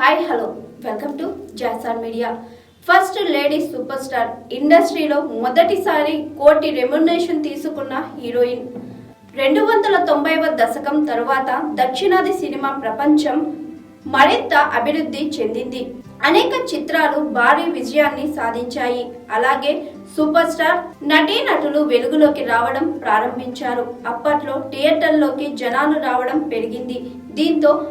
Hi hello welcome to Jasar media first lady super star ఇండస్ట్రీలో మొదటిసారి కోటి remuneration తీసుకున్న హీరోయిన్ రెండు వందల తొంభైవ దశకం తరువాత దక్షిణాది సినిమా ప్రపంచం మరింత అభివృద్ధి చెందింది. అనేక చిత్రాలు భారీ విజయాన్ని సాధించాయి. అలాగే సూపర్ స్టార్ నటీనటులు వెలుగులోకి రావడం ప్రారంభించారు. అప్పట్లో థియేటర్లోకి జనాలు రావడం పెరిగింది. దీంతో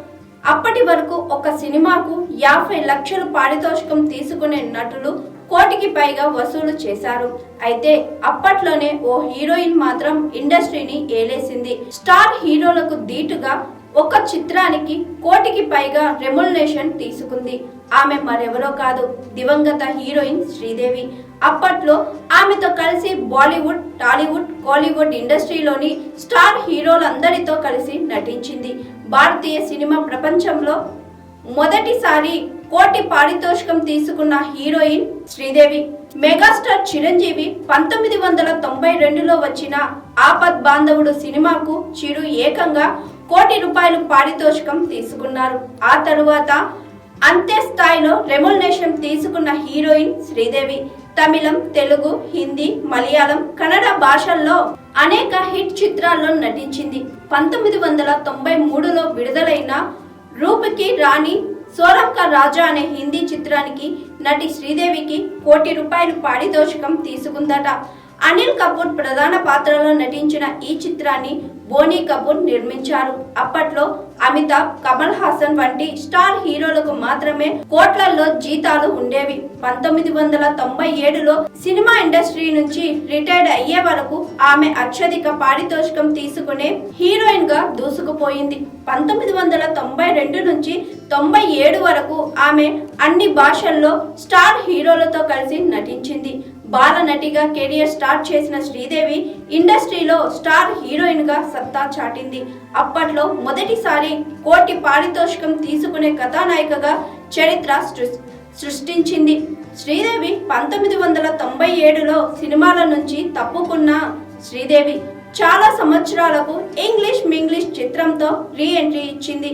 అప్పటి వరకు ఒక సినిమాకు యాభై లక్షలు పారితోషికం తీసుకునే నటులు కోటికి పైగా వసూలు చేశారు. అయితే అప్పట్లోనే ఓ హీరోయిన్ మాత్రం ఇండస్ట్రీని ఏలేసింది. స్టార్ హీరోలకు దీటుగా ఒక చిత్రానికి కోటికి పైగా రెమ్యునరేషన్ తీసుకుంది. ఆమె మరెవరో కాదు. దివంగత హీరోయిన్ శ్రీదేవి. అప్పట్లో ఆమెతో కలిసి బాలీవుడ్ టాలీవుడ్ కోలీవుడ్ ఇండస్ట్రీలోని స్టార్ హీరోలందరితో కలిసి నటించింది. భారతీయ సినిమా ప్రపంచంలో మొదటిసారి కోటి పారితోషికం తీసుకున్న హీరోయిన్ శ్రీదేవి. మెగాస్టార్ చిరంజీవి పంతొమ్మిది వందల తొంభై రెండులో వచ్చిన ఆపద్ బాంధవుడు సినిమాకు చిరు ఏకంగా కోటి రూపాయలు పారితోషికం తీసుకున్నారు. ఆ తరువాత అంతే స్థాయిలో రెమ్యునేషన్ తీసుకున్న హీరోయిన్ శ్రీదేవి తమిళం తెలుగు హిందీ మలయాళం కన్నడ భాషల్లో అనేక హిట్ చిత్రాల్లో నటించింది. పంతొమ్మిది వందల తొంభై మూడులో విడుదలైన రూపకి రాణి సోరంక రాజా అనే హిందీ చిత్రానికి నటి శ్రీదేవికి కోటి రూపాయలు పారితోషికం తీసుకుందట. అనిల్ కపూర్ ప్రధాన పాత్రలో నటించిన ఈ చిత్రాన్ని బోనీ కపూర్ నిర్మించారు. అప్పట్లో అమితాబ్ కమల్ హాసన్ వంటి స్టార్ హీరోలకు మాత్రమే కోట్లల్లో జీతాలు ఉండేవి. పంతొమ్మిది వందల తొంభై ఏడులో సినిమా ఇండస్ట్రీ నుంచి రిటైర్డ్ అయ్యే వరకు ఆమె అత్యధిక పారితోషికం తీసుకునే హీరోయిన్గా దూసుకుపోయింది. పంతొమ్మిది వందల తొంభై రెండు నుంచి తొంభై ఏడు వరకు ఆమె అన్ని భాషల్లో స్టార్ హీరోలతో కలిసి నటించింది. బాల నటిగా కెరియర్ స్టార్ట్ చేసిన శ్రీదేవి ఇండస్ట్రీలో స్టార్ హీరోయిన్గా సత్తా చాటింది. అప్పట్లో మొదటిసారి కోటి పారితోషికం తీసుకునే కథానాయికగా చరిత్ర సృష్టించింది. శ్రీదేవి పంతొమ్మిది వందల తొంభై ఏడులో సినిమాల నుంచి తప్పుకున్న శ్రీదేవి చాలా సంవత్సరాలకు ఇంగ్లీష్ మింగ్లీష్ చిత్రంతో రీ ఎంట్రీ ఇచ్చింది.